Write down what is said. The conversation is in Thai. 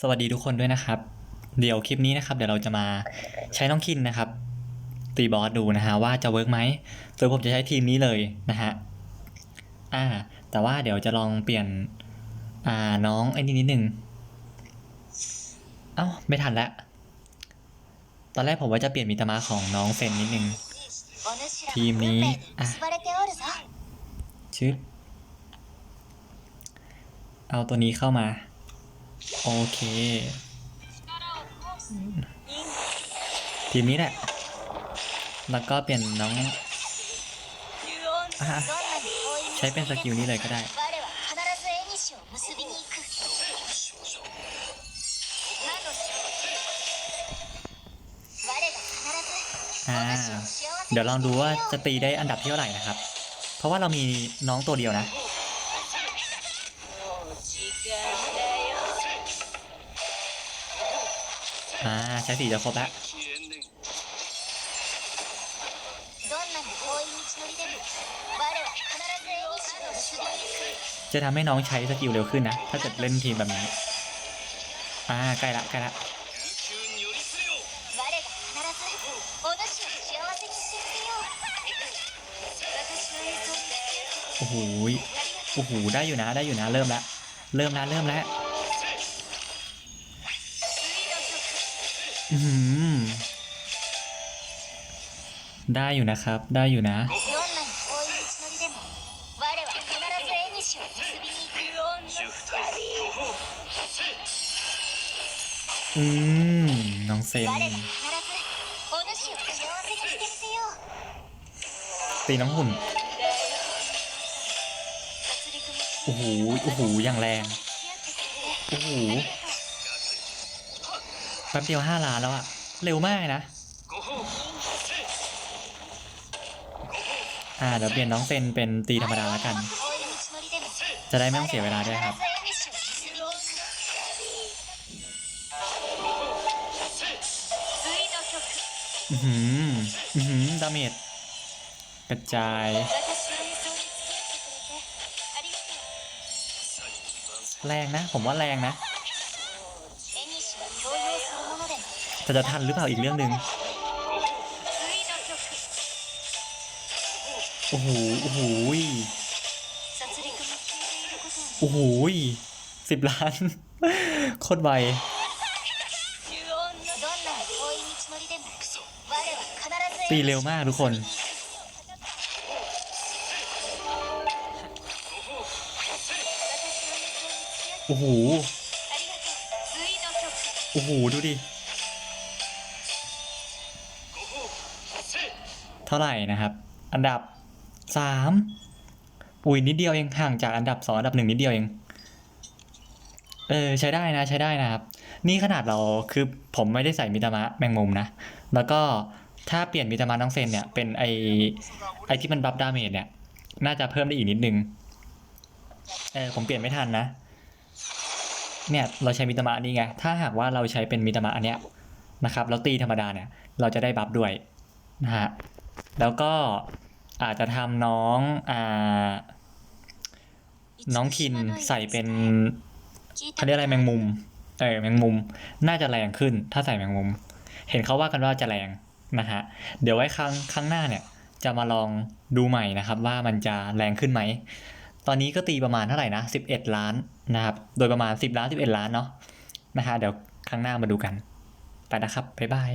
สวัสดีทุกคนด้วยนะครับ เดี๋ยวคลิปนี้นะครับ เดี๋ยวเราจะมาใช้น้องคินนะครับ ตีบอสดูนะฮะว่าจะเวิร์กไหมโดยผมจะใช้ทีมนี้เลยนะฮะอ่า แต่ว่าเดี๋ยวจะลองเปลี่ยน อ่าน้องไอ้นี่นิดนึงเอ้าไม่ทันแล้วตอนแรกผมว่าจะเปลี่ยนมิตามาของน้องเซนนิดนึงทีมนี้อะชึดเอาตัวนี้เข้ามา โอเค ทีมนี้แหละ แล้วก็เปลี่ยนน้องอใช้เป็นสกิลนี้เลยก็ได้ เดี๋ยวลองดูว่าจะตีได้อันดับที่เท่าไหร่นะครับ เพราะว่าเรามีน้องตัวเดียวนะ อ่าใช้สีจะครบแล้วจะทำให้น้องใช้สกิลเร็วขึ้นนะ ถ้าเกิดเล่นทีมแบบนี้ อ่า ใกล้ละใกล้ละโอ้โหโอ้โห ได้อยู่นะ ได้อยู่นะ เริ่มแล้ว เริ่มแล้ว เริ่มแล้ว ได้อยู่นะครับ ได้อยู่นะ อืม น้องเซนตีน้องหุ่น โอ้โห โอ้โห อย่างแรง โอ้โห แป๊บเดียวห้าล้านแล้วอะเร็วมากเลยนะอ่าเดี๋ยวเปลี่ยนน้องเซนเป็นตีธรรมดาแล้วกัน จะได้ไม่ต้องเสียเวลาด้วยครับ อือหือ อือหือ ดาเมจกระจายแรงนะ ผมว่าแรงนะ แต่จะทันหรือเปล่าอีกเรื่องหนึ่งโอ้โห โอ้โห โอ้โหสิบล้าน โคตรไวตีเร็วมากทุกคน โอ้โห โอ้โห ดูดิ เท่าไหร่นะครับ อันดับสามอุ้ยนิดเดียวเองห่างจากอันดับสองอันดับหนึ่งนิดเดียวเอง เออใช้ได้นะใช้ได้นะครับ นี่ขนาดเราคือผมไม่ได้ใส่มิตามะแมงมุมนะ แล้วก็ถ้าเปลี่ยนมิตามะน้องเซนเนี่ย เป็นไอไอที่มันบัฟดาเมจเนี่ย น่าจะเพิ่มได้อีกนิดนึง เออผมเปลี่ยนไม่ทันนะ เนี่ยเราใช้มิตามะนี่ไง ถ้าหากว่าเราใช้เป็นมิตามะอันเนี้ยนะครับแล้วตีธรรมดาเนี่ย เราจะได้บัฟด้วยนะฮะ แล้วก็อาจจะทำน้องอ่าน้องคินใส่เป็นเขาเรียกอะไรแมงมุม เออแมงมุม น่าจะแรงขึ้น ถ้าใส่แมงมุม เห็นเขาว่ากันว่าจะแรงนะฮะ เดี๋ยวไว้ครั้งครั้งหน้าเนี่ย จะมาลองดูใหม่นะครับ ว่ามันจะแรงขึ้นไหม ตอนนี้ก็ตีประมาณเท่าไหร่นะ11 ล้านนะครับ โดยประมาณ 10 ล้าน 11 ล้านเนาะนะฮะ เดี๋ยวครั้งหน้ามาดูกัน ไปนะครับ บ๊ายบาย